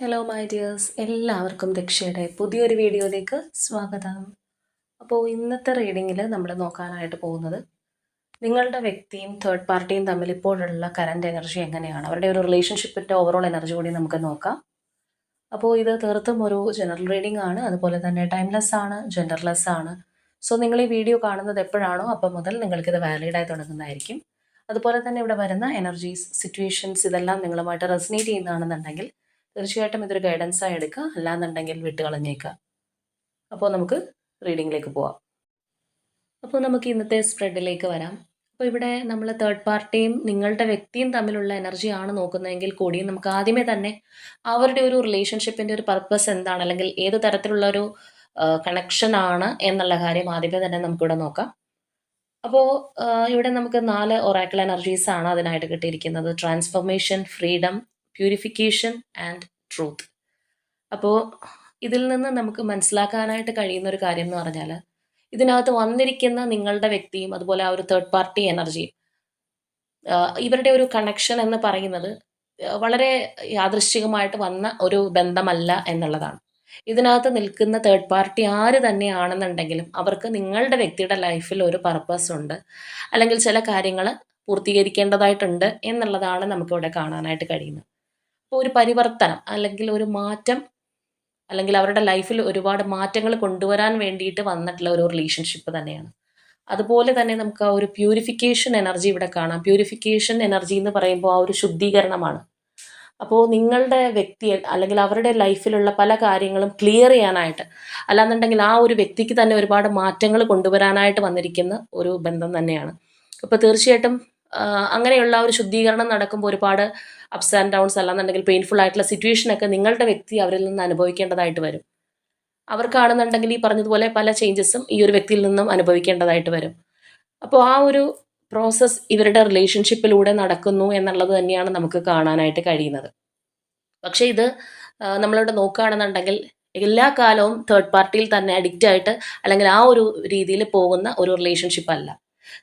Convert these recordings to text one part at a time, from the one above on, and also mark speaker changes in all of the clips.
Speaker 1: Hello my dears എല്ലാവർക്കും ദക്ഷയുടെ പുതിയൊരു വീഡിയോയിലേക്ക് സ്വാഗതം. അപ്പോൾ ഇന്നത്തെ റീഡിങ്ങിൽ നമ്മൾ നോക്കാനായിട്ട് പോകുന്നത് നിങ്ങളുടെ വ്യക്തിയും തേർഡ് പാർട്ടിയും തമ്മിൽ ഇപ്പോഴുള്ള കറന്റ് എനർജി എങ്ങനെയാണ്? അവരുടെ ഒരു റിലേഷൻഷിപ്പിന്റെ ഓവറോൾ എനർജി കൂടി നമുക്ക് നോക്കാം. അപ്പോൾ ഇത് തീർത്തും ഒരു ജനറൽ റീഡിംഗ് ആണ്. അതുപോലെ തന്നെ ടൈംലെസ് ആണ് ജെൻഡർലെസ് ആണ്. സോ നിങ്ങൾ ഈ വീഡിയോ കാണുന്നത് എപ്പോഴാണോ അപ്പം മുതൽ നിങ്ങൾക്കിത് വാലിഡായി തുടങ്ങുന്നതായിരിക്കും. അതുപോലെ തന്നെ ഇവിടെ വരുന്ന എനർജീസ് സിറ്റുവേഷൻസ് ഇതെല്ലാം നിങ്ങളുമായിട്ട് റെസിനേറ്റ് ചെയ്യുന്നതാണെന്നുണ്ടെങ്കിൽ തീർച്ചയായിട്ടും ഇതൊരു ഗൈഡൻസ് ആയി എടുക്കുക. അല്ലാന്നുണ്ടെങ്കിൽ വിട്ട് കളഞ്ഞേക്കുക അപ്പോൾ നമുക്ക് റീഡിങ്ങിലേക്ക് പോവാം. അപ്പോൾ നമുക്ക് ഇന്നത്തെ സ്പ്രെഡിലേക്ക് വരാം. അപ്പോൾ ഇവിടെ നമ്മൾ തേർഡ് പാർട്ടിയും നിങ്ങളുടെ വ്യക്തിയും തമ്മിലുള്ള എനർജി ആണ് നോക്കുന്നതെങ്കിൽ കൂടിയും നമുക്ക് ആദ്യമേ തന്നെ അവരുടെ ഒരു റിലേഷൻഷിപ്പിന്റെ ഒരു പർപ്പസ് എന്താണ്? അല്ലെങ്കിൽ ഏത് തരത്തിലുള്ള ഒരു കണക്ഷൻ ആണ് എന്നുള്ള കാര്യം ആദ്യമേ തന്നെ നമുക്കിവിടെ നോക്കാം. അപ്പോൾ ഇവിടെ നമുക്ക് നാല് ഒറാക്കിൾ എനർജീസ് ആണ് അതിനായിട്ട് കിട്ടിയിരിക്കുന്നത്. Transformation freedom purification and truth അപ്പോൾ ഇതിൽ നിന്ന് നമുക്ക് മനസ്സിലാക്കാനായിട്ട് കഴിയുന്ന ഒരു കാര്യം എന്ന് പറഞ്ഞാൽ ഇതിനകത്ത് വന്നിരിക്കുന്ന നിങ്ങളുടെ വ്യക്തിയും അതുപോലെ ആ ഒരു തേർഡ് പാർട്ടി എനർജിയും ഇവരുടെ ഒരു കണക്ഷൻ എന്ന് പറയുന്നത് വളരെ യാദൃശ്ചികമായിട്ട് വന്ന ഒരു ബന്ധമല്ല എന്നുള്ളതാണ്. ഇതിനകത്ത് നിൽക്കുന്ന തേർഡ് പാർട്ടി ആര് തന്നെയാണെന്നുണ്ടെങ്കിലും അവർക്ക് നിങ്ങളുടെ വ്യക്തിയുടെ ലൈഫിൽ ഒരു പർപ്പസ് ഉണ്ട്. അല്ലെങ്കിൽ ചില കാര്യങ്ങൾ പൂർത്തീകരിക്കേണ്ടതായിട്ടുണ്ട് എന്നുള്ളതാണ് നമുക്കിവിടെ കാണാനായിട്ട് കഴിയുന്നത്. അപ്പോൾ ഒരു പരിവർത്തനം അല്ലെങ്കിൽ ഒരു മാറ്റം അല്ലെങ്കിൽ അവരുടെ ലൈഫിൽ ഒരുപാട് മാറ്റങ്ങൾ കൊണ്ടുവരാൻ വേണ്ടിയിട്ട് വന്നിട്ടുള്ള ഒരു റിലേഷൻഷിപ്പ് തന്നെയാണ്. അതുപോലെ തന്നെ നമുക്ക് ആ ഒരു പ്യൂരിഫിക്കേഷൻ എനർജി ഇവിടെ കാണാം. പ്യൂരിഫിക്കേഷൻ എനർജി എന്ന് പറയുമ്പോൾ ആ ഒരു ശുദ്ധീകരണമാണ്. അപ്പോൾ നിങ്ങളുടെ വ്യക്തി അല്ലെങ്കിൽ അവരുടെ ലൈഫിലുള്ള പല കാര്യങ്ങളും ക്ലിയർ ചെയ്യാനായിട്ട് അല്ലാന്നുണ്ടെങ്കിൽ ആ ഒരു വ്യക്തിക്ക് തന്നെ ഒരുപാട് മാറ്റങ്ങൾ കൊണ്ടുവരാനായിട്ട് വന്നിരിക്കുന്ന ഒരു ബന്ധം തന്നെയാണ്. അപ്പോൾ തീർച്ചയായിട്ടും അങ്ങനെയുള്ള ഒരു ശുദ്ധീകരണം നടക്കുമ്പോൾ ഒരുപാട് അപ്സ് ആൻഡ് ഡൗൺസ് അല്ലാന്നുണ്ടെങ്കിൽ പെയിൻഫുൾ ആയിട്ടുള്ള സിറ്റുവേഷനൊക്കെ നിങ്ങളുടെ വ്യക്തി അവരിൽ നിന്ന് അനുഭവിക്കേണ്ടതായിട്ട് വരും. അവർക്കാണെന്നുണ്ടെങ്കിൽ ഈ പറഞ്ഞതുപോലെ പല ചേഞ്ചസും ഈ ഒരു വ്യക്തിയിൽ നിന്നും അനുഭവിക്കേണ്ടതായിട്ട് വരും. അപ്പോൾ ആ ഒരു പ്രോസസ്സ് ഇവരുടെ റിലേഷൻഷിപ്പിലൂടെ നടക്കുന്നു എന്നുള്ളത് തന്നെയാണ് നമുക്ക് കാണാനായിട്ട് കഴിയുന്നത്. പക്ഷേ ഇത് നമ്മളിവിടെ നോക്കുകയാണെന്നുണ്ടെങ്കിൽ എല്ലാ കാലവും തേർഡ് പാർട്ടിയിൽ തന്നെ അഡിക്റ്റ് ആയിട്ട് അല്ലെങ്കിൽ ആ ഒരു രീതിയിൽ പോകുന്ന ഒരു റിലേഷൻഷിപ്പ് അല്ല.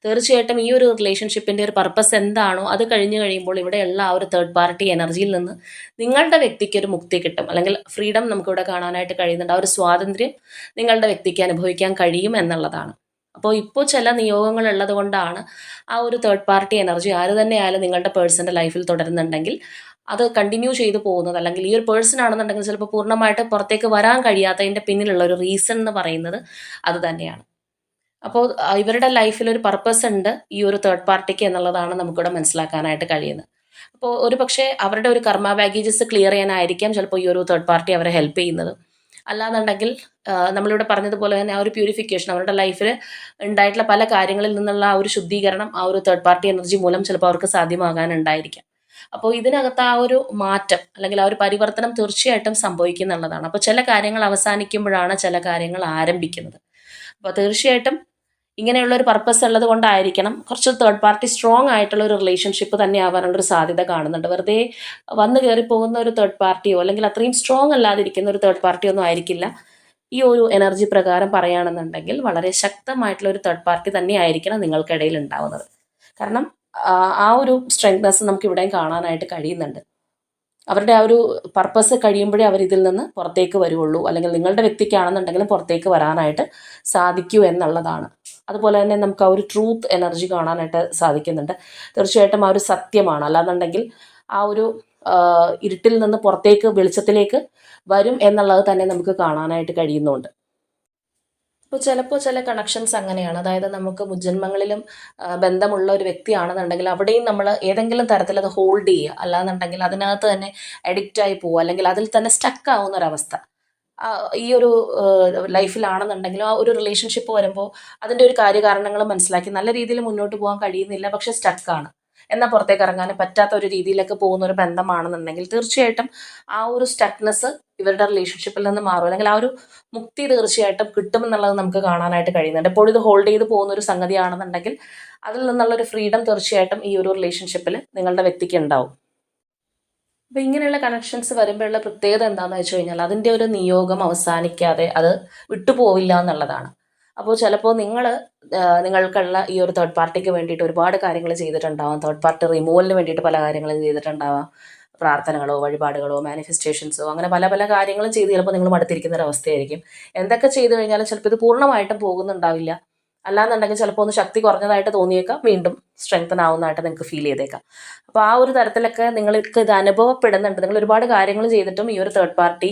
Speaker 1: തീർച്ചയായിട്ടും ഈ ഒരു റിലേഷൻഷിപ്പിന്റെ ഒരു പർപ്പസ് എന്താണോ അത് കഴിഞ്ഞ് കഴിയുമ്പോൾ ഇവിടെയുള്ള ആ ഒരു തേർഡ് പാർട്ടി എനർജിയിൽ നിന്ന് നിങ്ങളുടെ വ്യക്തിക്ക് ഒരു മുക്തി കിട്ടും. അല്ലെങ്കിൽ ഫ്രീഡം നമുക്കിവിടെ കാണാനായിട്ട് കഴിയുന്നുണ്ട്. ആ ഒരു സ്വാതന്ത്ര്യം നിങ്ങളുടെ വ്യക്തിക്ക് അനുഭവിക്കാൻ കഴിയും എന്നുള്ളതാണ്. അപ്പോൾ ഇപ്പോൾ ചില നിയോഗങ്ങൾ ഉള്ളത് കൊണ്ടാണ് ആ ഒരു തേർഡ് പാർട്ടി എനർജി ആര് തന്നെയായാലും നിങ്ങളുടെ പേഴ്സന്റെ ലൈഫിൽ തുടരുന്നുണ്ടെങ്കിൽ അത് കണ്ടിന്യൂ ചെയ്തു പോകുന്നത്. അല്ലെങ്കിൽ ഈ ഒരു പേഴ്സൺ ആണെന്നുണ്ടെങ്കിൽ ചിലപ്പോൾ പൂർണമായിട്ട് പുറത്തേക്ക് വരാൻ കഴിയാത്തതിന്റെ പിന്നിലുള്ള ഒരു റീസൺ എന്ന് പറയുന്നത് അത് തന്നെയാണ്. അപ്പോൾ ഇവരുടെ ലൈഫിൽ ഒരു പർപ്പസ് ഉണ്ട് ഈ ഒരു തേർഡ് പാർട്ടിക്ക് എന്നുള്ളതാണ് നമുക്കിവിടെ മനസ്സിലാക്കാനായിട്ട് കഴിയുന്നത്. അപ്പോൾ ഒരു പക്ഷേ അവരുടെ ഒരു കർമ്മ ബാഗേജസ് ക്ലിയർ ചെയ്യാനായിരിക്കാം ചിലപ്പോൾ ഈ ഒരു തേർഡ് പാർട്ടി അവരെ ഹെൽപ്പ് ചെയ്യുന്നത്. അല്ലാന്നുണ്ടെങ്കിൽ നമ്മളിവിടെ പറഞ്ഞതുപോലെ തന്നെ ആ ഒരു പ്യൂരിഫിക്കേഷൻ അവരുടെ ലൈഫിൽ ഉണ്ടായിട്ടുള്ള പല കാര്യങ്ങളിൽ നിന്നുള്ള ആ ഒരു ശുദ്ധീകരണം ആ ഒരു തേർഡ് പാർട്ടി എനർജി മൂലം ചിലപ്പോൾ അവർക്ക് സാധ്യമാകാനുണ്ടായിരിക്കാം. അപ്പോൾ ഇതിനകത്ത് ആ ഒരു മാറ്റം അല്ലെങ്കിൽ ആ ഒരു പരിവർത്തനം തീർച്ചയായിട്ടും സംഭവിക്കുന്നുള്ളതാണ്. അപ്പോൾ ചില കാര്യങ്ങൾ അവസാനിക്കുമ്പോഴാണ് ചില കാര്യങ്ങൾ ആരംഭിക്കുന്നത്. അപ്പോൾ തീർച്ചയായിട്ടും ഇങ്ങനെയുള്ള ഒരു പർപ്പസ് ഉള്ളത് കൊണ്ടായിരിക്കണം കുറച്ച് തേർഡ് പാർട്ടി സ്ട്രോങ് ആയിട്ടുള്ള ഒരു റിലേഷൻഷിപ്പ് തന്നെ ആവാനുള്ള ഒരു സാധ്യത കാണുന്നുണ്ട്. വെറുതെ വന്നു കയറി പോകുന്ന ഒരു തേർഡ് പാർട്ടിയോ അല്ലെങ്കിൽ അത്രയും സ്ട്രോങ് അല്ലാതിരിക്കുന്ന ഒരു തേർഡ് പാർട്ടിയോ ഒന്നും ആയിരിക്കില്ല. ഈ ഒരു എനർജി പ്രകാരം പറയുകയാണെന്നുണ്ടെങ്കിൽ വളരെ ശക്തമായിട്ടുള്ള ഒരു തേർഡ് പാർട്ടി തന്നെ ആയിരിക്കണം നിങ്ങൾക്കിടയിൽ ഉണ്ടാവുന്നത്. കാരണം ആ ഒരു സ്ട്രെങ്ത്നെസ് നമുക്ക് ഇവിടെയും കാണാനായിട്ട് കഴിയുന്നുണ്ട്. അവരുടെ ആ ഒരു പർപ്പസ് കഴിയുമ്പോഴേ അവർ ഇതിൽ നിന്ന് പുറത്തേക്ക് വരുള്ളൂ. അല്ലെങ്കിൽ നിങ്ങളുടെ വ്യക്തിക്കാണെന്നുണ്ടെങ്കിലും പുറത്തേക്ക് വരാനായിട്ട് സാധിക്കൂ എന്നുള്ളതാണ്. അതുപോലെ തന്നെ നമുക്ക് ആ ഒരു ട്രൂത്ത് എനർജി കാണാനായിട്ട് സാധിക്കുന്നുണ്ട്. തീർച്ചയായിട്ടും ആ ഒരു സത്യമാണ്. അല്ലാന്നുണ്ടെങ്കിൽ ആ ഒരു ഇരുട്ടിൽ നിന്ന് പുറത്തേക്ക് വെളിച്ചത്തിലേക്ക് വരും എന്നുള്ളത് തന്നെ നമുക്ക് കാണാനായിട്ട് കഴിയുന്നുണ്ട്. അപ്പോൾ ചിലപ്പോൾ ചില കണക്ഷൻസ് അങ്ങനെയാണ്. അതായത് നമുക്ക് മുജന്മങ്ങളിലും ബന്ധമുള്ള ഒരു വ്യക്തിയാണെന്നുണ്ടെങ്കിൽ അവിടെയും നമ്മൾ ഏതെങ്കിലും തരത്തിൽ അത് ഹോൾഡ് ചെയ്യുക. അല്ലാന്നുണ്ടെങ്കിൽ അതിനകത്ത് തന്നെ അഡിക്റ്റ് ആയി പോവുക. അല്ലെങ്കിൽ അതിൽ തന്നെ സ്റ്റക്ക് ആവുന്ന ഒരവസ്ഥ ഈ ഒരു ലൈഫിലാണെന്നുണ്ടെങ്കിലും ആ ഒരു റിലേഷൻഷിപ്പ് വരുമ്പോൾ അതിന്റെ ഒരു കാര്യകാരണങ്ങൾ മനസ്സിലാക്കി നല്ല രീതിയിൽ മുന്നോട്ട് പോകാൻ കഴിയുന്നില്ല പക്ഷെ സ്റ്റക്കാണ് എന്നാൽ പുറത്തേക്ക് ഇറങ്ങാൻ പറ്റാത്ത ഒരു രീതിയിലേക്ക് പോകുന്ന ഒരു ബന്ധമാണെന്നുണ്ടെങ്കിൽ തീർച്ചയായിട്ടും ആ ഒരു സ്റ്റക്നെസ് ഇവരുടെ റിലേഷൻഷിപ്പിൽ നിന്ന് മാറും. അല്ലെങ്കിൽ ആ ഒരു മുക്തി തീർച്ചയായിട്ടും കിട്ടുമെന്നുള്ളത് നമുക്ക് കാണാനായിട്ട് കഴിയുന്നുണ്ട്. എപ്പോഴും ഇത് ഹോൾഡ് ചെയ്ത് പോകുന്ന ഒരു സംഗതിയാണെന്നുണ്ടെങ്കിൽ അതിൽ നിന്നുള്ള ഒരു ഫ്രീഡം തീർച്ചയായിട്ടും ഈ ഒരു റിലേഷൻഷിപ്പിൽ നിങ്ങളുടെ വ്യക്തിക്ക് ഉണ്ടാവും. അപ്പോൾ ഇങ്ങനെയുള്ള കണക്ഷൻസ് വരുമ്പോഴുള്ള പ്രത്യേകത എന്താണെന്ന് വെച്ച് കഴിഞ്ഞാൽ അതിന്റെ ഒരു നിയോഗം അവസാനിക്കാതെ അത് വിട്ടുപോവില്ല എന്നുള്ളതാണ്. അപ്പോൾ ചിലപ്പോൾ നിങ്ങൾ നിങ്ങൾക്കുള്ള ഈ ഒരു തേർഡ് പാർട്ടിക്ക് വേണ്ടിയിട്ട് ഒരുപാട് കാര്യങ്ങൾ ചെയ്തിട്ടുണ്ടാവാം. തേർഡ് പാർട്ടി റിമൂവലിന് വേണ്ടിയിട്ട് പല കാര്യങ്ങളും ചെയ്തിട്ടുണ്ടാവാം. പ്രാർത്ഥനകളോ വഴിപാടുകളോ മാനിഫെസ്റ്റേഷൻസോ അങ്ങനെ പല പല കാര്യങ്ങളും ചെയ്ത് ചിലപ്പോൾ നിങ്ങൾ മടുത്തിരിക്കുന്ന ഒരു അവസ്ഥയായിരിക്കും. എന്തൊക്കെ ചെയ്തു കഴിഞ്ഞാലും ചിലപ്പോൾ ഇത് പൂർണമായിട്ടും പോകുന്നുണ്ടാവില്ല. അല്ലാന്നുണ്ടെങ്കിൽ ചിലപ്പോൾ ഒന്ന് ശക്തി കുറഞ്ഞതായിട്ട് തോന്നിയേക്കാം. വീണ്ടും സ്ട്രെങ്തൻ ആവുന്നതായിട്ട് നിങ്ങൾക്ക് ഫീൽ ചെയ്തേക്കാം. അപ്പോൾ ആ ഒരു തരത്തിലൊക്കെ നിങ്ങൾക്ക് ഇത് അനുഭവപ്പെടുന്നുണ്ട്. നിങ്ങൾ ഒരുപാട് കാര്യങ്ങൾ ചെയ്തിട്ടും ഈ ഒരു തേർഡ് പാർട്ടി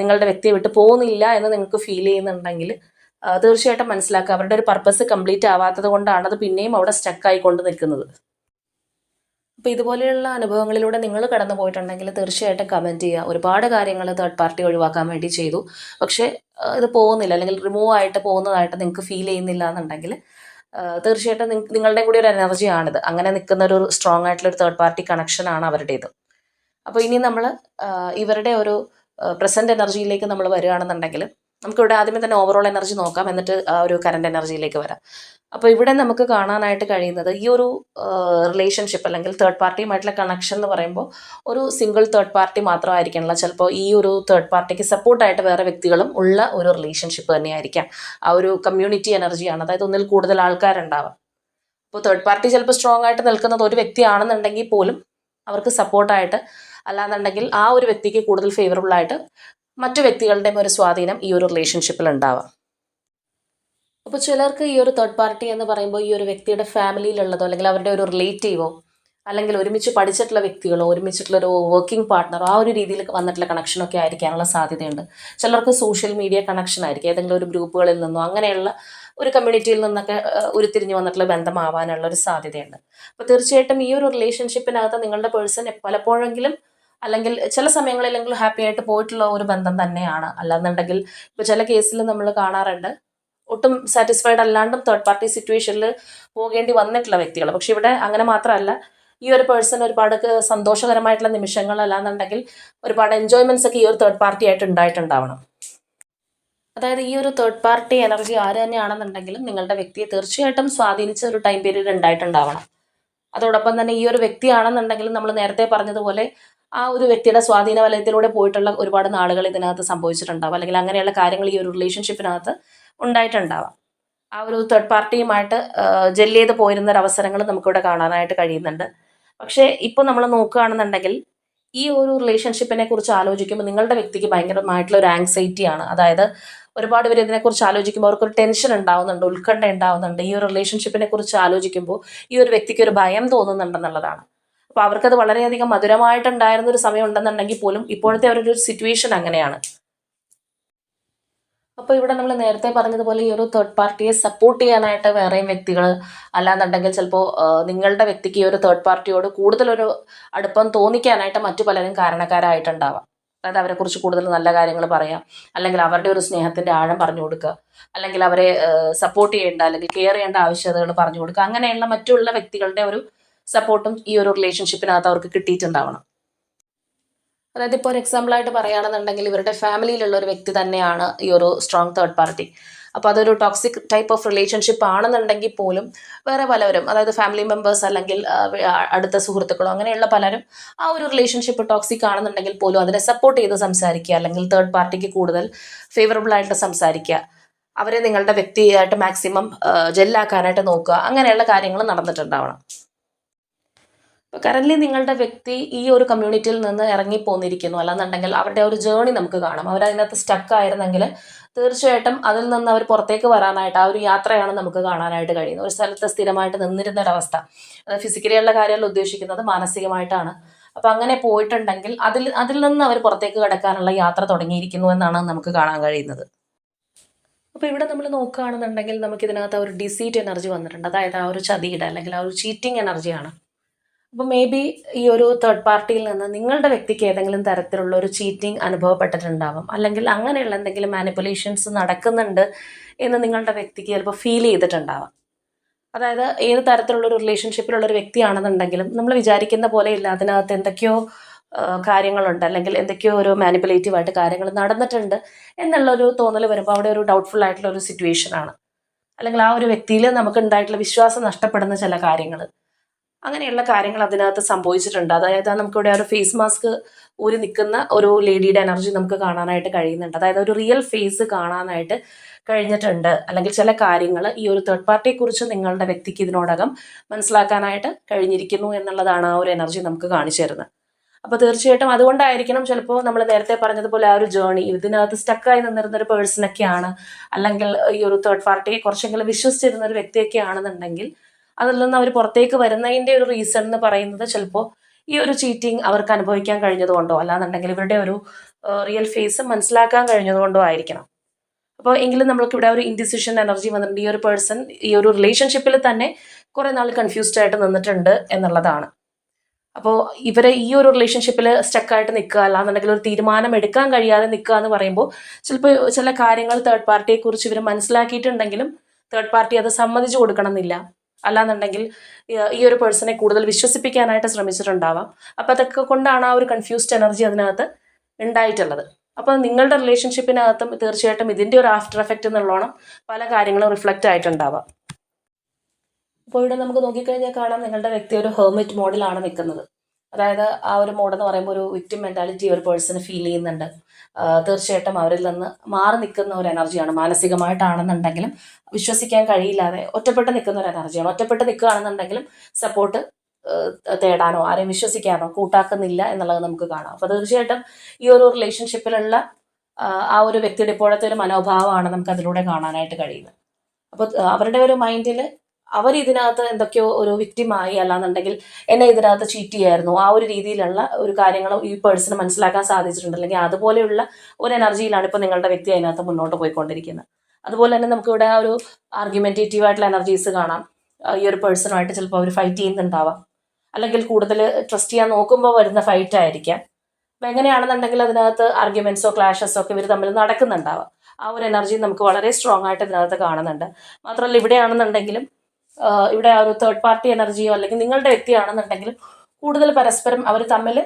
Speaker 1: നിങ്ങളുടെ വ്യക്തിയെ വിട്ട് പോകുന്നില്ല എന്ന് നിങ്ങൾക്ക് ഫീൽ ചെയ്യുന്നുണ്ടെങ്കിൽ തീർച്ചയായിട്ടും മനസ്സിലാക്കുക. അവരുടെ ഒരു പർപ്പസ് കംപ്ലീറ്റ് ആവാത്തത് കൊണ്ടാണ് അത് പിന്നെയും അവിടെ സ്റ്റക്ക് ആയിക്കൊണ്ട് നിൽക്കുന്നത്. അപ്പോൾ ഇതുപോലെയുള്ള അനുഭവങ്ങളിലൂടെ നിങ്ങൾ കടന്നു പോയിട്ടുണ്ടെങ്കിൽ തീർച്ചയായിട്ടും കമന്റ് ചെയ്യുക. ഒരുപാട് കാര്യങ്ങൾ തേർഡ് പാർട്ടി ഒഴിവാക്കാൻ വേണ്ടി ചെയ്തു. പക്ഷേ ഇത് പോകുന്നില്ല. അല്ലെങ്കിൽ റിമൂവ് ആയിട്ട് പോകുന്നതായിട്ട് നിങ്ങൾക്ക് ഫീൽ ചെയ്യുന്നില്ല എന്നുണ്ടെങ്കിൽ തീർച്ചയായിട്ടും നിങ്ങളുടെ കൂടി ഒരു എനർജിയാണിത് അങ്ങനെ നിൽക്കുന്ന ഒരു സ്ട്രോങ് ആയിട്ടുള്ള ഒരു തേർഡ് പാർട്ടി കണക്ഷനാണ് അവരുടേത്. അപ്പോൾ ഇനി നമ്മൾ ഇവരുടെ ഒരു പ്രസന്റ് എനർജിയിലേക്ക് നമ്മൾ വരികയാണെന്നുണ്ടെങ്കിൽ നമുക്കിവിടെ ആദ്യമേ തന്നെ ഓവറോൾ എനർജി നോക്കാം. എന്നിട്ട് ആ ഒരു കറണ്ട് എനർജിയിലേക്ക് വരാം. അപ്പോൾ ഇവിടെ നമുക്ക് കാണാനായിട്ട് കഴിയുന്നത് ഈ ഒരു റിലേഷൻഷിപ്പ് അല്ലെങ്കിൽ തേർഡ് പാർട്ടിയുമായിട്ടുള്ള കണക്ഷൻ എന്ന് പറയുമ്പോൾ ഒരു സിംഗിൾ തേർഡ് പാർട്ടി മാത്രമായിരിക്കണമല്ല ചിലപ്പോൾ ഈ ഒരു തേർഡ് പാർട്ടിക്ക് സപ്പോർട്ടായിട്ട് വേറെ വ്യക്തികളും ഉള്ള ഒരു റിലേഷൻഷിപ്പ് തന്നെയായിരിക്കാം. ആ ഒരു കമ്മ്യൂണിറ്റി എനർജിയാണ് അതായത് ഒന്നിൽ കൂടുതൽ ആൾക്കാരുണ്ടാവാം. ഇപ്പോൾ തേർഡ് പാർട്ടി ചിലപ്പോൾ സ്ട്രോങ് ആയിട്ട് നിൽക്കുന്നത് ഒരു വ്യക്തിയാണെന്നുണ്ടെങ്കിൽ പോലും അവർക്ക് സപ്പോർട്ടായിട്ട് അല്ലാന്നുണ്ടെങ്കിൽ ആ ഒരു വ്യക്തിക്ക് കൂടുതൽ ഫേവറബിൾ ആയിട്ട് മറ്റു വ്യക്തികളുടെയും ഒരു സ്വാധീനം ഈ ഒരു റിലേഷൻഷിപ്പിൽ ഉണ്ടാവാം. അപ്പോൾ ചിലർക്ക് ഈ ഒരു തേർഡ് പാർട്ടി എന്ന് പറയുമ്പോൾ ഈ ഒരു വ്യക്തിയുടെ ഫാമിലിയിലുള്ളതോ അല്ലെങ്കിൽ അവരുടെ ഒരു റിലേറ്റീവോ അല്ലെങ്കിൽ ഒരുമിച്ച് പഠിച്ചിട്ടുള്ള വ്യക്തികളോ ഒരുമിച്ചിട്ടുള്ള ഒരു വർക്കിംഗ് പാർട്ട്ണറോ ആ ഒരു രീതിയിൽ വന്നിട്ടുള്ള കണക്ഷനൊക്കെ ആയിരിക്കാനുള്ള സാധ്യതയുണ്ട്. ചിലർക്ക് സോഷ്യൽ മീഡിയ കണക്ഷൻ ആയിരിക്കും. ഏതെങ്കിലും ഒരു ഗ്രൂപ്പുകളിൽ നിന്നോ അങ്ങനെയുള്ള ഒരു കമ്മ്യൂണിറ്റിയിൽ നിന്നൊക്കെ ഉരുത്തിരിഞ്ഞു ഉരുത്തിരിഞ്ഞ് വന്നിട്ടുള്ള ബന്ധമാവാനുള്ള ഒരു സാധ്യതയുണ്ട്. അപ്പോൾ തീർച്ചയായിട്ടും ഈ ഒരു റിലേഷൻഷിപ്പിനകത്ത് നിങ്ങളുടെ പേഴ്സൺ പലപ്പോഴെങ്കിലും അല്ലെങ്കിൽ ചില സമയങ്ങളിലെങ്കിലും ഹാപ്പി ആയിട്ട് പോയിട്ടുള്ള ഒരു ബന്ധം തന്നെയാണ്. അല്ലാന്നുണ്ടെങ്കിൽ ഇപ്പോൾ ചില കേസിൽ നമ്മൾ കാണാറുണ്ട് ഒട്ടും സാറ്റിസ്ഫൈഡ് അല്ലാണ്ടും തേർഡ് പാർട്ടി സിറ്റുവേഷനിൽ പോകേണ്ടി വന്നിട്ടുള്ള വ്യക്തികൾ പക്ഷെ ഇവിടെ അങ്ങനെ മാത്രമല്ല ഈ ഒരു പേഴ്സൺ ഒരുപാട് സന്തോഷകരമായിട്ടുള്ള നിമിഷങ്ങൾ അല്ലാന്നുണ്ടെങ്കിൽ ഒരുപാട് എൻജോയ്മെന്റ്സ് ഒക്കെ ഈ ഒരു തേർഡ് പാർട്ടി ആയിട്ട് ഉണ്ടായിട്ടുണ്ടാവണം. അതായത് ഈ ഒരു തേർഡ് പാർട്ടി എനർജി ആര് തന്നെയാണെന്നുണ്ടെങ്കിലും നിങ്ങളുടെ വ്യക്തിയെ തീർച്ചയായിട്ടും സ്വാധീനിച്ച ഒരു ടൈം പീരീഡ് ഉണ്ടായിട്ടുണ്ടാവണം. അതോടൊപ്പം തന്നെ ഈ ഒരു വ്യക്തിയാണെന്നുണ്ടെങ്കിലും നമ്മൾ നേരത്തെ പറഞ്ഞതുപോലെ ആ ഒരു വ്യക്തിയുടെ സ്വാധീന വലയത്തിലൂടെ പോയിട്ടുള്ള ഒരുപാട് നാളുകൾ ഇതിനകത്ത് സംഭവിച്ചിട്ടുണ്ടാവും. അല്ലെങ്കിൽ അങ്ങനെയുള്ള കാര്യങ്ങൾ ഈ ഒരു റിലേഷൻഷിപ്പിനകത്ത് ഉണ്ടായിട്ടുണ്ടാവാം. ആ ഒരു തേർഡ് പാർട്ടിയുമായിട്ട് ജെല്ല് ചെയ്ത് പോയിരുന്ന ഒരു അവസരങ്ങൾ നമുക്കിവിടെ കാണാനായിട്ട് കഴിയുന്നുണ്ട്. പക്ഷേ ഇപ്പോൾ നമ്മൾ നോക്കുകയാണെന്നുണ്ടെങ്കിൽ ഈ ഒരു റിലേഷൻഷിപ്പിനെ കുറിച്ച് ആലോചിക്കുമ്പോൾ നിങ്ങളുടെ വ്യക്തിക്ക് ഭയങ്കരമായിട്ടുള്ള ഒരു ആങ്സൈറ്റി ആണ്. അതായത് ഒരുപാട് പേര് ഇതിനെക്കുറിച്ച് ആലോചിക്കുമ്പോൾ അവർക്കൊരു ടെൻഷൻ ഉണ്ടാവുന്നുണ്ട് ഉത്കണ്ഠ ഉണ്ടാവുന്നുണ്ട്. ഈ ഒരു റിലേഷൻഷിപ്പിനെ കുറിച്ച് ആലോചിക്കുമ്പോൾ ഈ ഒരു വ്യക്തിക്ക് ഒരു ഭയം തോന്നുന്നുണ്ടെന്നുള്ളതാണ്. അപ്പോൾ അവർക്കത് വളരെയധികം മധുരമായിട്ടുണ്ടായിരുന്ന ഒരു സമയം ഉണ്ടെന്നുണ്ടെങ്കിൽ പോലും ഇപ്പോഴത്തെ അവരുടെ ഒരു സിറ്റുവേഷൻ അങ്ങനെയാണ്. അപ്പോൾ ഇവിടെ നമ്മൾ നേരത്തെ പറഞ്ഞതുപോലെ ഈ ഒരു തേർഡ് പാർട്ടിയെ സപ്പോർട്ട് ചെയ്യാനായിട്ട് വേറെയും വ്യക്തികൾ അല്ലാന്നുണ്ടെങ്കിൽ ചിലപ്പോൾ നിങ്ങളുടെ വ്യക്തിക്ക് ഈ ഒരു തേർഡ് പാർട്ടിയോട് കൂടുതലൊരു അടുപ്പം തോന്നിക്കാനായിട്ട് മറ്റു പലരും കാരണക്കാരായിട്ടുണ്ടാവാം. അതായത് അവരെക്കുറിച്ച് കൂടുതൽ നല്ല കാര്യങ്ങൾ പറയാം. അല്ലെങ്കിൽ അവരുടെ ഒരു സ്നേഹത്തിന്റെ ആഴം പറഞ്ഞു കൊടുക്കുക. അല്ലെങ്കിൽ അവരെ സപ്പോർട്ട് ചെയ്യേണ്ട അല്ലെങ്കിൽ കെയർ ചെയ്യേണ്ട ആവശ്യകതകൾ പറഞ്ഞു കൊടുക്കുക. അങ്ങനെയുള്ള മറ്റുള്ള വ്യക്തികളുടെ ഒരു സപ്പോർട്ടും ഈ ഒരു റിലേഷൻഷിപ്പിനകത്ത് അവർക്ക് കിട്ടിയിട്ടുണ്ടാവണം. അതായത് ഇപ്പോൾ ഒരു എക്സാമ്പിൾ ആയിട്ട് പറയുകയാണെന്നുണ്ടെങ്കിൽ ഇവരുടെ ഫാമിലിയിലുള്ള ഒരു വ്യക്തി തന്നെയാണ് ഈ ഒരു സ്ട്രോങ് തേർഡ് പാർട്ടി അപ്പോൾ അതൊരു ടോക്സിക് ടൈപ്പ് ഓഫ് റിലേഷൻഷിപ്പ് ആണെന്നുണ്ടെങ്കിൽ പോലും വേറെ പലവരും അതായത് ഫാമിലി മെമ്പേഴ്സ് അല്ലെങ്കിൽ അടുത്ത സുഹൃത്തുക്കളോ അങ്ങനെയുള്ള പലരും ആ ഒരു റിലേഷൻഷിപ്പ് ടോക്സിക് ആണെന്നുണ്ടെങ്കിൽ പോലും അതിനെ സപ്പോർട്ട് ചെയ്ത് സംസാരിക്കുക അല്ലെങ്കിൽ തേർഡ് പാർട്ടിക്ക് കൂടുതൽ ഫേവറബിൾ ആയിട്ട് സംസാരിക്കുക അവരെ നിങ്ങളുടെ വ്യക്തിയായിട്ട് മാക്സിമം ജെല്ലാക്കാനായിട്ട് നോക്കുക അങ്ങനെയുള്ള കാര്യങ്ങൾ നടന്നിട്ടുണ്ടാവണം. ഇപ്പോൾ കറന്റ്ലി നിങ്ങളുടെ വ്യക്തി ഈ ഒരു കമ്മ്യൂണിറ്റിയിൽ നിന്ന് ഇറങ്ങി പോന്നിരിക്കുന്നു അല്ലാന്നുണ്ടെങ്കിൽ അവരുടെ ഒരു ജേണി നമുക്ക് കാണാം. അവരതിനകത്ത് സ്റ്റക്ക് ആയിരുന്നെങ്കിൽ തീർച്ചയായിട്ടും അതിൽ നിന്ന് അവർ പുറത്തേക്ക് വരാനായിട്ട് ആ ഒരു യാത്രയാണ് നമുക്ക് കാണാനായിട്ട് കഴിയുന്നത്. ഒരു സ്ഥലത്ത് സ്ഥിരമായിട്ട് നിന്നിരുന്ന ഒരവസ്ഥ അത് ഫിസിക്കലി ഉള്ള കാര്യമല്ല ഉദ്ദേശിക്കുന്നത് മാനസികമായിട്ടാണ്. അപ്പം അങ്ങനെ പോയിട്ടുണ്ടെങ്കിൽ അതിൽ അതിൽ നിന്ന് അവർ പുറത്തേക്ക് കിടക്കാനുള്ള യാത്ര തുടങ്ങിയിരിക്കുന്നു എന്നാണ് നമുക്ക് കാണാൻ കഴിയുന്നത്. അപ്പോൾ ഇവിടെ നമ്മൾ നോക്കുകയാണെന്നുണ്ടെങ്കിൽ നമുക്ക് ഇതിനകത്ത് ആ ഒരു ഡിസീറ്റ് എനർജി വന്നിട്ടുണ്ട്. അതായത് ആ ഒരു ചതിയുടെ അല്ലെങ്കിൽ ആ ഒരു ചീറ്റിംഗ് എനർജിയാണ് അപ്പോൾ മേ ബി ഈ ഒരു തേർഡ് പാർട്ടിയിൽ നിന്ന് നിങ്ങളുടെ വ്യക്തിക്ക് ഏതെങ്കിലും തരത്തിലുള്ള ഒരു ചീറ്റിംഗ് അനുഭവപ്പെട്ടിട്ടുണ്ടാവും. അല്ലെങ്കിൽ അങ്ങനെയുള്ള എന്തെങ്കിലും മാനിപ്പുലേഷൻസ് നടക്കുന്നുണ്ട് എന്ന് നിങ്ങളുടെ വ്യക്തിക്ക് ചിലപ്പോൾ ഫീൽ ചെയ്തിട്ടുണ്ടാവാം. അതായത് ഏത് തരത്തിലുള്ള ഒരു റിലേഷൻഷിപ്പിലുള്ള ഒരു വ്യക്തിയാണെന്നുണ്ടെങ്കിലും നമ്മൾ വിചാരിക്കുന്ന പോലെ ഇല്ല അതിനകത്ത് എന്തൊക്കെയോ കാര്യങ്ങളുണ്ട്. അല്ലെങ്കിൽ എന്തൊക്കെയോ ഒരു മാനിപ്പുലേറ്റീവായിട്ട് കാര്യങ്ങൾ നടന്നിട്ടുണ്ട് എന്നുള്ളൊരു തോന്നൽ വരുമ്പോൾ അവിടെ ഒരു ഡൗട്ട്ഫുൾ ആയിട്ടുള്ള ഒരു സിറ്റുവേഷൻ ആണ്. അല്ലെങ്കിൽ ആ ഒരു വ്യക്തിയിൽ നമുക്ക് ഉണ്ടായിട്ടുള്ള വിശ്വാസം നഷ്ടപ്പെടുന്ന ചില കാര്യങ്ങൾ അങ്ങനെയുള്ള കാര്യങ്ങൾ അതിനകത്ത് സംഭവിച്ചിട്ടുണ്ട്. അതായത് നമുക്കിവിടെ ഒരു ഫേസ് മാസ്ക് ഊരി നിൽക്കുന്ന ഒരു ലേഡിയുടെ എനർജി നമുക്ക് കാണാനായിട്ട് കഴിയുന്നുണ്ട്. അതായത് ഒരു റിയൽ ഫേസ് കാണാനായിട്ട് കഴിഞ്ഞിട്ടുണ്ട്. അല്ലെങ്കിൽ ചില കാര്യങ്ങൾ ഈ ഒരു തേർഡ് പാർട്ടിയെക്കുറിച്ച് നിങ്ങളുടെ വ്യക്തിക്ക് ഇതിനോടകം മനസ്സിലാക്കാനായിട്ട് കഴിഞ്ഞിരിക്കുന്നു എന്നുള്ളതാണ് ആ ഒരു എനർജി നമുക്ക് കാണിച്ചു തരുന്നത്. അപ്പോൾ തീർച്ചയായിട്ടും അതുകൊണ്ടായിരിക്കണം ചിലപ്പോൾ നമ്മൾ നേരത്തെ പറഞ്ഞതുപോലെ ആ ഒരു ജേണി ഇതിനകത്ത് സ്റ്റക്കായി നിന്നിരുന്ന ഒരു പേഴ്സണൊക്കെയാണ് അല്ലെങ്കിൽ ഈ ഒരു തേർഡ് പാർട്ടിയെ കുറച്ചെങ്കിലും വിശ്വസിച്ചിരുന്ന ഒരു വ്യക്തിയൊക്കെ ആണെന്നുണ്ടെങ്കിൽ അതിൽ നിന്ന് അവർ പുറത്തേക്ക് വരുന്നതിന്റെ ഒരു റീസൺ എന്ന് പറയുന്നത് ചിലപ്പോൾ ഈ ഒരു ചീറ്റിംഗ് അവർക്ക് അനുഭവിക്കാൻ കഴിഞ്ഞതുകൊണ്ടോ അല്ലാന്നുണ്ടെങ്കിൽ ഇവരുടെ ഒരു റിയൽ ഫേസ് മനസ്സിലാക്കാൻ കഴിഞ്ഞതുകൊണ്ടോ ആയിരിക്കണം. അപ്പോൾ എങ്കിലും നമ്മൾക്ക് ഇവിടെ ഒരു ഇൻഡിസിഷൻ എനർജി വന്നിട്ടുണ്ട്. ഈ ഒരു പേഴ്സൺ ഈ ഒരു റിലേഷൻഷിപ്പിൽ തന്നെ കുറേ നാൾ കൺഫ്യൂസ്ഡ് ആയിട്ട് നിന്നിട്ടുണ്ട് എന്നുള്ളതാണ്. അപ്പോൾ ഇവരെ ഈ ഒരു റിലേഷൻഷിപ്പിൽ സ്റ്റക്കായിട്ട് നിൽക്കുക അല്ലാന്നുണ്ടെങ്കിൽ ഒരു തീരുമാനം എടുക്കാൻ കഴിയാതെ നിൽക്കുക എന്ന് പറയുമ്പോൾ ചിലപ്പോൾ ചില കാര്യങ്ങൾ തേർഡ് പാർട്ടിയെക്കുറിച്ച് ഇവർ മനസ്സിലാക്കിയിട്ടുണ്ടെങ്കിലും തേർഡ് പാർട്ടി അത് സമ്മതിച്ചു കൊടുക്കണമെന്നില്ല. അല്ലാന്നുണ്ടെങ്കിൽ ഈ- ഒരു പേഴ്സണെ കൂടുതൽ വിശ്വസിപ്പിക്കാനായിട്ട് ശ്രമിച്ചിട്ടുണ്ടാവാം. അപ്പോൾ അതൊക്കെ കൊണ്ടാണ് ആ ഒരു കൺഫ്യൂസ്ഡ് എനർജി അതിനകത്ത് ഉണ്ടായിട്ടുള്ളത്. അപ്പോൾ നിങ്ങളുടെ റിലേഷൻഷിപ്പിനകത്തും തീർച്ചയായിട്ടും ഇതിന്റെ ഒരു ആഫ്റ്റർ എഫക്റ്റ് എന്നുള്ളോണം പല കാര്യങ്ങളും റിഫ്ലക്റ്റ് ആയിട്ടുണ്ടാവാം. അപ്പോൾ ഇവിടെ നമുക്ക് നോക്കിക്കഴിഞ്ഞാൽ കാണാം നിങ്ങളുടെ വ്യക്തി ഒരു ഹെർമിറ്റ് മോഡിലാണ് നിൽക്കുന്നത്. അതായത് ആ ഒരു മോഡ് എന്ന് പറയുമ്പോൾ ഒരു വിക്ടിം മെന്റാലിറ്റി ഒരു പേഴ്സണ് ഫീൽ ചെയ്യുന്നുണ്ട്. തീർച്ചയായിട്ടും അവരിൽ നിന്ന് മാറി നിൽക്കുന്ന ഒരു എനർജിയാണ് മാനസികമായിട്ടാണെന്നുണ്ടെങ്കിലും വിശ്വസിക്കാൻ കഴിയില്ലാതെ ഒറ്റപ്പെട്ട് നിൽക്കുന്ന ഒരു എനർജിയാണ് ഒറ്റപ്പെട്ട് നിൽക്കുകയാണെന്നുണ്ടെങ്കിലും സപ്പോർട്ട് തേടാനോ ആരെയും വിശ്വസിക്കാനോ കൂട്ടാക്കുന്നില്ല എന്നുള്ളത് നമുക്ക് കാണാം. അപ്പോൾ തീർച്ചയായിട്ടും ഈ ഒരു റിലേഷൻഷിപ്പിലുള്ള ആ ഒരു വ്യക്തിയുടെ ഇപ്പോഴത്തെ ഒരു മനോഭാവമാണ് നമുക്ക് അതിലൂടെ കാണാനായിട്ട് കഴിയുന്നത്. അപ്പോൾ അവരുടെ ഒരു മൈൻഡിൽ അവർ ഇതിനകത്ത് എന്തൊക്കെയോ ഒരു വിക്റ്റിമായി അല്ലാന്നുണ്ടെങ്കിൽ എന്നെ ഇതിനകത്ത് ചീറ്റ് ചെയ്യായിരുന്നു. ആ ഒരു രീതിയിലുള്ള ഒരു കാര്യങ്ങൾ ഈ പേഴ്സണ് മനസ്സിലാക്കാൻ സാധിച്ചിട്ടുണ്ട് അല്ലെങ്കിൽ അതുപോലെയുള്ള ഒരു എനർജിയിലാണ് ഇപ്പോൾ നിങ്ങളുടെ വ്യക്തി അതിനകത്ത് മുന്നോട്ട് പോയിക്കൊണ്ടിരിക്കുന്നത്. അതുപോലെ തന്നെ നമുക്കിവിടെ ആ ഒരു ആർഗ്യുമെന്റേറ്റീവ് ആയിട്ടുള്ള എനർജീസ് കാണാം. ഈ ഒരു പേഴ്സണുമായിട്ട് ചിലപ്പോൾ അവർ ഫൈറ്റ് ചെയ്യുന്നുണ്ടാവാം. അല്ലെങ്കിൽ കൂടുതൽ ട്രസ്റ്റ് ചെയ്യാൻ നോക്കുമ്പോൾ വരുന്ന ഫൈറ്റ് ആയിരിക്കാം. അപ്പം എങ്ങനെയാണെന്നുണ്ടെങ്കിൽ അതിനകത്ത് ആർഗ്യുമെൻസോ ക്ലാഷസോ ഒക്കെ ഇവർ തമ്മിൽ നടക്കുന്നുണ്ടാവാം. ആ ഒരു എനർജി നമുക്ക് വളരെ സ്ട്രോങ് ആയിട്ട് ഇതിനകത്ത് കാണുന്നുണ്ട്. മാത്രമല്ല ഇവിടെയാണെന്നുണ്ടെങ്കിലും ഇവിടെ ആ ഒരു തേർഡ് പാർട്ടി എനർജിയോ അല്ലെങ്കിൽ നിങ്ങളുടെ വ്യക്തിയാണെന്നുണ്ടെങ്കിൽ കൂടുതൽ പരസ്പരം അവർ തമ്മിൽ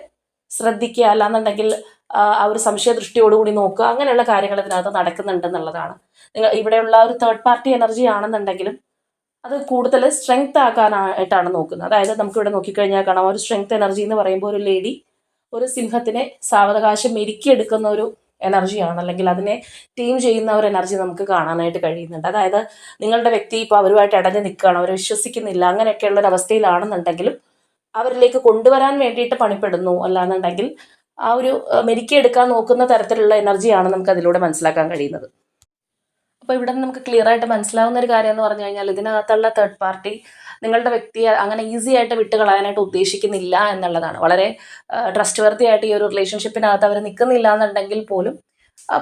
Speaker 1: ശ്രദ്ധിക്കുക അല്ലാന്നുണ്ടെങ്കിൽ ആ ഒരു സംശയ സംശയദൃഷ്ടിയോടുകൂടി നോക്കുക. അങ്ങനെയുള്ള കാര്യങ്ങൾ ഇതിനകത്ത് നടക്കുന്നുണ്ടെന്നുള്ളതാണ്. നിങ്ങൾ ഇവിടെയുള്ള ഒരു തേർഡ് പാർട്ടി എനർജി ആണെന്നുണ്ടെങ്കിലും അത് കൂടുതൽ സ്ട്രെങ്ത് ആക്കാനായിട്ടാണ് നോക്കുന്നത്. അതായത് നമുക്കിവിടെ നോക്കിക്കഴിഞ്ഞാൽ കാണാം ഒരു സ്ട്രെങ്ത് എനർജി എന്ന് പറയുമ്പോൾ ഒരു ലേഡി ഒരു സിംഹത്തിനെ സാവകാശം മെരുക്കിയെടുക്കുന്ന ഒരു എനർജിയാണ് അല്ലെങ്കിൽ അതിനെ ടീം ചെയ്യുന്ന ഒരു എനർജി നമുക്ക് കാണാനായിട്ട് കഴിയുന്നുണ്ട്. അതായത് നിങ്ങളുടെ വ്യക്തി ഇപ്പോൾ അവരുമായിട്ട് ഇടഞ്ഞു നിൽക്കുകയാണ് അവരെ വിശ്വസിക്കുന്നില്ല അങ്ങനെയൊക്കെയുള്ള ഒരു അവസ്ഥയിലാണെന്നുണ്ടെങ്കിലും അവരിലേക്ക് കൊണ്ടുവരാൻ വേണ്ടിയിട്ട് പണിപ്പെടുന്നു അല്ലാന്നുണ്ടെങ്കിൽ ആ ഒരു മെരുക്കിയെടുക്കാൻ നോക്കുന്ന തരത്തിലുള്ള എനർജിയാണ് നമുക്ക് അതിലൂടെ മനസ്സിലാക്കാൻ കഴിയുന്നത്. അപ്പോൾ ഇവിടെ നിന്ന് നമുക്ക് ക്ലിയർ ആയിട്ട് മനസ്സിലാവുന്ന ഒരു കാര്യം എന്ന് പറഞ്ഞു കഴിഞ്ഞാൽ ഇതിനകത്തുള്ള തേർഡ് പാർട്ടി നിങ്ങളുടെ വ്യക്തിയെ അങ്ങനെ ഈസി ആയിട്ട് വിട്ടുകളയാനായിട്ട് ഉദ്ദേശിക്കുന്നില്ല എന്നുള്ളതാണ്. വളരെ ട്രസ്റ്റ് വർത്തി ആയിട്ട് ഈ ഒരു റിലേഷൻഷിപ്പിനകത്ത് അവർ നിൽക്കുന്നില്ല എന്നുണ്ടെങ്കിൽ പോലും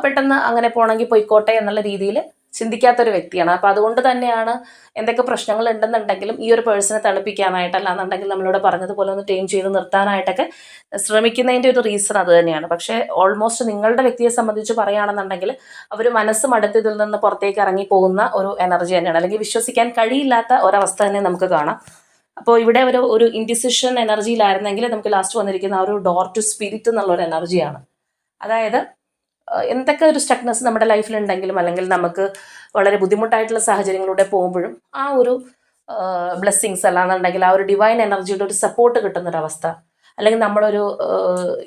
Speaker 1: പെട്ടെന്ന് അങ്ങനെ പോകണമെങ്കിൽ പോയിക്കോട്ടെ എന്നുള്ള രീതിയിൽ ചിന്തിക്കാത്തൊരു വ്യക്തിയാണ്. അപ്പോൾ അതുകൊണ്ട് തന്നെയാണ് എന്തൊക്കെ പ്രശ്നങ്ങൾ ഉണ്ടെന്നുണ്ടെങ്കിലും ഈ ഒരു പേഴ്സണെ തണുപ്പിക്കാനായിട്ട് അല്ലാന്നുണ്ടെങ്കിൽ നമ്മളിവിടെ പറഞ്ഞതുപോലെ ഒന്ന് ടൈം ചെയ്ത് നിർത്താനായിട്ടൊക്കെ ശ്രമിക്കുന്നതിന്റെ ഒരു റീസൺ അത് തന്നെയാണ്. പക്ഷേ ഓൾമോസ്റ്റ് നിങ്ങളുടെ വ്യക്തിയെ സംബന്ധിച്ച് പറയുകയാണെന്നുണ്ടെങ്കിൽ അവർ മനസ്സ് മടുത്ത് ഇതിൽ നിന്ന് പുറത്തേക്ക് ഇറങ്ങി പോകുന്ന ഒരു എനർജി തന്നെയാണ്. അല്ലെങ്കിൽ വിശ്വസിക്കാൻ കഴിയില്ലാത്ത ഒരവസ്ഥ തന്നെ നമുക്ക് കാണാം. അപ്പോൾ ഇവിടെ ഒരു ഒരു ഇൻഡിസിഷൻ എനർജിയിലായിരുന്നെങ്കിൽ നമുക്ക് ലാസ്റ്റ് വന്നിരിക്കുന്ന ഒരു ഡോർ ടു സ്പിരിറ്റ് എന്നുള്ള ഒരു എനർജിയാണ്. അതായത് എന്തൊക്കെ ഒരു സ്റ്റക്നെസ് നമ്മുടെ ലൈഫിലുണ്ടെങ്കിലും അല്ലെങ്കിൽ നമുക്ക് വളരെ ബുദ്ധിമുട്ടായിട്ടുള്ള സാഹചര്യങ്ങളിലൂടെ പോകുമ്പോഴും ആ ഒരു ബ്ലെസ്സിങ്സ് അല്ലാന്നുണ്ടെങ്കിൽ ആ ഒരു ഡിവൈൻ എനർജിയുടെ ഒരു സപ്പോർട്ട് കിട്ടുന്നൊരവസ്ഥ. അല്ലെങ്കിൽ നമ്മളൊരു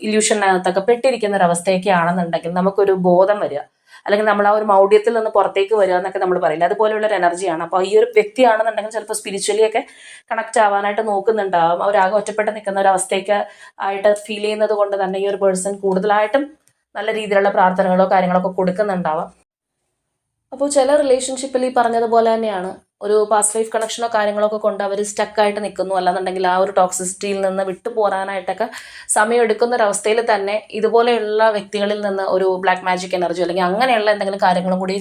Speaker 1: ഇല്യൂഷനകത്തൊക്കെ പെട്ടിരിക്കുന്ന ഒരു അവസ്ഥയൊക്കെ ആണെന്നുണ്ടെങ്കിൽ നമുക്കൊരു ബോധം വരിക. അല്ലെങ്കിൽ നമ്മൾ ആ ഒരു മൗഢ്യത്തിൽ നിന്ന് പുറത്തേക്ക് വരിക എന്നൊക്കെ നമ്മൾ പറയില്ല. അതുപോലെയുള്ള ഒരു എനർജിയാണ് അപ്പോൾ ഈ ഒരു വ്യക്തിയാണെന്നുണ്ടെങ്കിൽ ചിലപ്പോൾ സ്പിരിച്വലിയൊക്കെ കണക്ട് ആവാനായിട്ട് നോക്കുന്നുണ്ടാവും. അവരാകെ ഒറ്റപ്പെട്ട് നിൽക്കുന്ന ഒരു അവസ്ഥയൊക്കെ ആയിട്ട് ഫീൽ ചെയ്യുന്നത് കൊണ്ട് തന്നെ ഈ ഒരു പേഴ്സൺ കൂടുതലായിട്ടും നല്ല രീതിയിലുള്ള പ്രാർത്ഥനകളോ കാര്യങ്ങളൊക്കെ കൊടുക്കുന്നുണ്ടാവാം. അപ്പോൾ ചില റിലേഷൻഷിപ്പിൽ ഈ പറഞ്ഞതുപോലെ തന്നെയാണ്. ഒരു പാസ്റ്റ് ലൈഫ് കണക്ഷനോ കാര്യങ്ങളോ ഒക്കെ കൊണ്ട് അവർ സ്റ്റക്കായിട്ട് നിൽക്കുന്നു. അല്ലാന്നുണ്ടെങ്കിൽ ആ ഒരു ടോക്സിസിറ്റിയിൽ നിന്ന് വിട്ടു പോരാനായിട്ടൊക്കെ സമയം എടുക്കുന്ന ഒരവസ്ഥയിൽ തന്നെ ഇതുപോലെയുള്ള വ്യക്തികളിൽ നിന്ന് ഒരു ബ്ലാക്ക് മാജിക് എനർജി അല്ലെങ്കിൽ അങ്ങനെയുള്ള എന്തെങ്കിലും കാര്യങ്ങളും കൂടി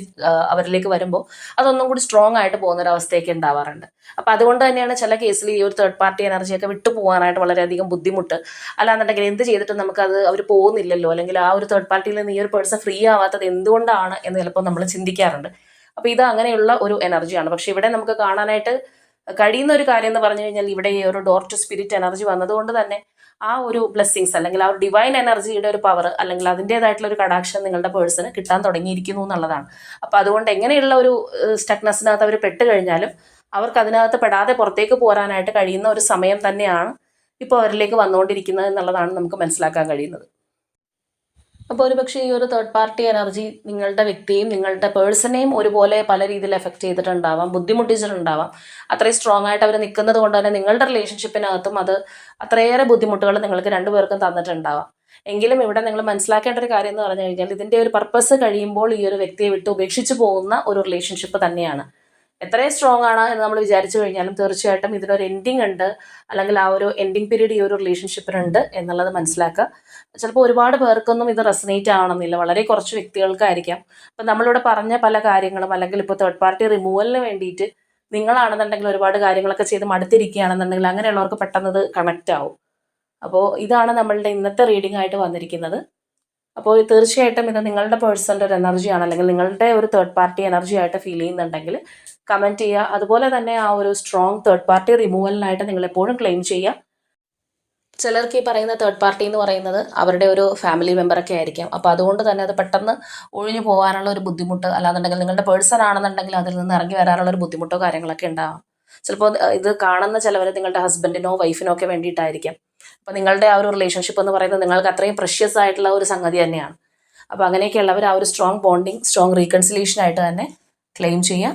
Speaker 1: അവരിലേക്ക് വരുമ്പോൾ അതൊന്നും കൂടി സ്ട്രോങ് ആയിട്ട് പോകുന്ന ഒരു അവസ്ഥയൊക്കെ ഉണ്ടാവാറുണ്ട്. അപ്പം അതുകൊണ്ട് തന്നെയാണ് ചില കേസിൽ ഈ ഒരു തേർഡ് പാർട്ടി എനർജിയൊക്കെ വിട്ടു പോകാനായിട്ട് വളരെയധികം ബുദ്ധിമുട്ട്. അല്ലാന്നുണ്ടെങ്കിൽ എന്ത് ചെയ്തിട്ടും നമുക്കത് അവർ പോകുന്നില്ലല്ലോ. അല്ലെങ്കിൽ ആ ഒരു തേർഡ് പാർട്ടിയിൽ നിന്ന് ഈ ഒരു പേഴ്സൺ ഫ്രീ ആവാത്തത് എന്തുകൊണ്ടാണ് എന്ന് ചിലപ്പോൾ നമ്മൾ ചിന്തിക്കാറുണ്ട്. അപ്പോൾ ഇത് അങ്ങനെയുള്ള ഒരു എനർജിയാണ്. പക്ഷെ ഇവിടെ നമുക്ക് കാണാനായിട്ട് കഴിയുന്ന ഒരു കാര്യം എന്ന് പറഞ്ഞു കഴിഞ്ഞാൽ ഇവിടെ ഈ ഒരു ഡോർ ടു സ്പിരിറ്റ് എനർജി വന്നതുകൊണ്ട് തന്നെ ആ ഒരു ബ്ലെസ്സിങ്സ് അല്ലെങ്കിൽ ആ ഒരു ഡിവൈൻ എനർജിയുടെ ഒരു പവർ അല്ലെങ്കിൽ അതിന്റെതായിട്ടുള്ള ഒരു കടാക്ഷൻ നിങ്ങളുടെ പേഴ്സണ് കിട്ടാൻ തുടങ്ങിയിരിക്കുന്നു എന്നുള്ളതാണ്. അപ്പോൾ അതുകൊണ്ട് എങ്ങനെയുള്ള ഒരു സ്റ്റക്നെസ്സിനകത്ത് അവർ പെട്ട് കഴിഞ്ഞാലും അവർക്ക് അതിനകത്ത് പെടാതെ പുറത്തേക്ക് പോരാനായിട്ട് കഴിയുന്ന ഒരു സമയം തന്നെയാണ് ഇപ്പോൾ അവരിലേക്ക് വന്നുകൊണ്ടിരിക്കുന്നത് എന്നുള്ളതാണ് നമുക്ക് മനസ്സിലാക്കാൻ കഴിയുന്നത്. അപ്പോൾ ഒരുപക്ഷെ ഈ ഒരു തേർഡ് പാർട്ടി എനർജി നിങ്ങളുടെ വ്യക്തിയും നിങ്ങളുടെ പേഴ്സണെയും ഒരുപോലെ പല രീതിയിൽ എഫക്റ്റ് ചെയ്തിട്ടുണ്ടാവാം ബുദ്ധിമുട്ടിച്ചിട്ടുണ്ടാവാം. അത്രയും സ്ട്രോങ് ആയിട്ട് അവർ നിൽക്കുന്നത് കൊണ്ട് തന്നെ നിങ്ങളുടെ റിലേഷൻഷിപ്പിനകത്തും അത് അത്രയേറെ ബുദ്ധിമുട്ടുകൾ നിങ്ങൾക്ക് രണ്ടുപേർക്കും തന്നിട്ടുണ്ടാവാം. എങ്കിലും ഇവിടെ നിങ്ങൾ മനസ്സിലാക്കേണ്ട ഒരു കാര്യം എന്ന് പറഞ്ഞു കഴിഞ്ഞാൽ ഇതിന്റെ ഒരു പർപ്പസ് കഴിയുമ്പോൾ ഈ ഒരു വ്യക്തിയെ വിട്ട് ഉപേക്ഷിച്ച് പോകുന്ന ഒരു റിലേഷൻഷിപ്പ് തന്നെയാണ്. എത്രയും സ്ട്രോങ് ആണ് എന്ന് നമ്മൾ വിചാരിച്ചു കഴിഞ്ഞാലും തീർച്ചയായിട്ടും ഇതിനൊരു എൻഡിങ് ഉണ്ട്. അല്ലെങ്കിൽ ആ ഒരു എൻഡിങ് പീരീഡ് ഈ ഒരു റിലേഷൻഷിപ്പിനുണ്ട് എന്നുള്ളത് മനസ്സിലാക്കുക. ചിലപ്പോൾ ഒരുപാട് പേർക്കൊന്നും ഇത് റെസനേറ്റ് ആവണമെന്നില്ല. വളരെ കുറച്ച് വ്യക്തികൾക്കായിരിക്കാം. അപ്പം നമ്മളിവിടെ പറഞ്ഞ പല കാര്യങ്ങളും അല്ലെങ്കിൽ ഇപ്പോൾ തേർഡ് പാർട്ടി റിമൂവലിന് വേണ്ടിയിട്ട് നിങ്ങളാണെന്നുണ്ടെങ്കിൽ ഒരുപാട് കാര്യങ്ങളൊക്കെ ചെയ്ത് മടുത്തിരിക്കുകയാണെന്നുണ്ടെങ്കിൽ അങ്ങനെയുള്ളവർക്ക് പെട്ടെന്ന് കണക്റ്റ് ആവും. അപ്പോൾ ഇതാണ് നമ്മളുടെ ഇന്നത്തെ റീഡിംഗ് ആയിട്ട് വന്നിരിക്കുന്നത്. അപ്പോൾ തീർച്ചയായിട്ടും ഇത് നിങ്ങളുടെ പേഴ്സണൽ ഒരു എനർജിയാണ് അല്ലെങ്കിൽ നിങ്ങളുടെ ഒരു തേർഡ് പാർട്ടി എനർജി ആയിട്ട് ഫീൽ ചെയ്യുന്നുണ്ടെങ്കിൽ കമന്റ് ചെയ്യുക. അതുപോലെ തന്നെ ആ ഒരു സ്ട്രോങ് തേർഡ് പാർട്ടി റിമൂവലിനായിട്ട് നിങ്ങൾ എപ്പോഴും ക്ലെയിം ചെയ്യുക. ചിലർക്ക് ഈ പറയുന്ന തേർഡ് പാർട്ടി എന്ന് പറയുന്നത് അവരുടെ ഒരു ഫാമിലി മെമ്പറൊക്കെ ആയിരിക്കാം. അപ്പോൾ അതുകൊണ്ട് തന്നെ അത് പെട്ടെന്ന് ഒഴിഞ്ഞു പോകാനുള്ള ഒരു ബുദ്ധിമുട്ട് അല്ലാന്നുണ്ടെങ്കിൽ നിങ്ങളുടെ പേഴ്സൺ ആണെന്നുണ്ടെങ്കിൽ അതിൽ നിന്ന് ഇറങ്ങി വരാനുള്ള ഒരു ബുദ്ധിമുട്ടോ കാര്യങ്ങളൊക്കെ ഉണ്ടാവാം. ചിലപ്പോൾ ഇത് കാണുന്ന ചിലവർ നിങ്ങളുടെ ഹസ്ബൻഡിനോ വൈഫിനോ ഒക്കെ വേണ്ടിയിട്ടായിരിക്കാം. അപ്പോൾ നിങ്ങളുടെ ആ ഒരു റിലേഷൻഷിപ്പ് എന്ന് പറയുന്നത് നിങ്ങൾക്ക് അത്രയും പ്രഷ്യസ് ആയിട്ടുള്ള ഒരു സംഗതി തന്നെയാണ്. അപ്പോൾ അങ്ങനെയൊക്കെയുള്ളവർ ആ ഒരു സ്ട്രോങ് ബോണ്ടിങ് സ്ട്രോങ് റീകൺസിലേഷൻ ആയിട്ട് തന്നെ ക്ലെയിം ചെയ്യാം